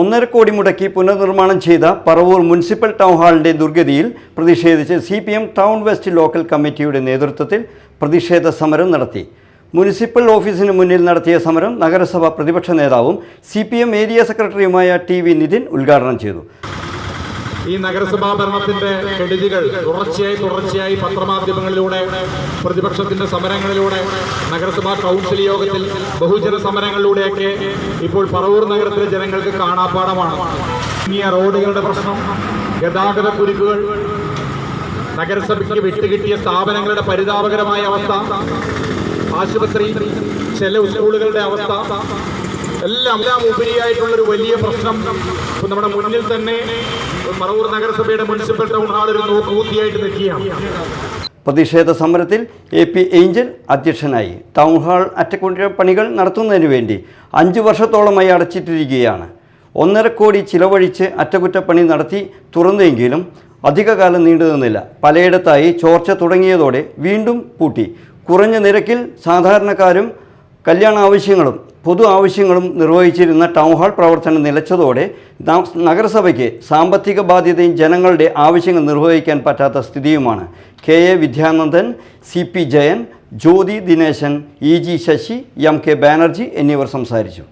ഒന്നര കോടി മുടക്കി പുനർനിർമ്മാണം ചെയ്ത പറവൂർ മുനിസിപ്പൽ ടൗൺ ഹാളിന്റെ ദുർഗതിയിൽ പ്രതിഷേധിച്ച് C P M town west local കമ്മിറ്റിയുടെ നേതൃത്വത്തിൽ പ്രതിഷേധ സമരം നടത്തി. മുനിസിപ്പൽ ഓഫീസിന് മുന്നിൽ നടത്തിയ സമരം നഗരസഭ പ്രതിപക്ഷ നേതാവും സി ഏരിയ സെക്രട്ടറിയുമായ ടി വി നിതിൻ ഉദ്ഘാടനം ചെയ്തു. ഈ നഗരസഭാ ഭരണത്തിന്റെ കെടുതികൾ തുടർച്ചയായി തുടർച്ചയായി പത്രമാധ്യമങ്ങളിലൂടെ പ്രതിപക്ഷത്തിന്റെ സമരങ്ങളിലൂടെ നഗരസഭാ കൗൺസിൽ യോഗത്തിൽ ബഹുജന സമരങ്ങളിലൂടെയൊക്കെ ഇപ്പോൾ പറവൂർ നഗരത്തിലെ ജനങ്ങൾക്ക് കാണാപ്പാടമാണ് ഇനിയ റോഡുകളുടെ പ്രശ്നം ഗതാഗത കുരുക്കുകൾ നഗരസഭയ്ക്ക് വിട്ടുകിട്ടിയ സ്ഥാപനങ്ങളുടെ പരിതാപകരമായ അവസ്ഥ ആശുപത്രി ചില സ്കൂളുകളുടെ അവസ്ഥ എല്ലാം എല്ലാം ഉപരിയായിട്ടുള്ള ഒരു വലിയ പ്രശ്നം. നമ്മുടെ മുന്നിൽ തന്നെ മറവൂർ നഗരസഭയുടെ മുനിസിപ്പൽ ടൗൺ ഹാളിൽ ഒരു നോക്കുകൂത്തിയായിട്ട് നിൽക്കുകയാണ്. പ്രതിഷേധ സമരത്തിൽ എ പി ഏഞ്ചൽ അധ്യക്ഷനായി. ടൗൺ ഹാൾ അറ്റകുറ്റപ്പണികൾ നടത്തുന്നതിന് വേണ്ടി അഞ്ച് വർഷത്തോളമായി അടച്ചിട്ടിരിക്കുകയാണ്. ഒന്നര കോടി ചിലവഴിച്ച് അറ്റകുറ്റപ്പണി നടത്തി തുറന്നെങ്കിലും അധികകാലം നീണ്ടു നിന്നില്ല. പലയിടത്തായി ചോർച്ച തുടങ്ങിയതോടെ വീണ്ടും പൂട്ടി. കുറഞ്ഞ നിരക്കിൽ സാധാരണക്കാരും കല്യാണ ആവശ്യങ്ങളും പൊതു ആവശ്യങ്ങളും നിർവഹിച്ചിരുന്ന ടൗൺ ഹാൾ പ്രവർത്തനം നിലച്ചതോടെ നഗരസഭയ്ക്ക് സാമ്പത്തിക ബാധ്യതയും ജനങ്ങളുടെ ആവശ്യങ്ങൾ നിർവഹിക്കാൻ പറ്റാത്ത സ്ഥിതിയുമാണ്. K A Vidyanandan C P Jayan Jyothi Dineshan E G Sasi M K Banerjee എന്നിവർ സംസാരിച്ചു.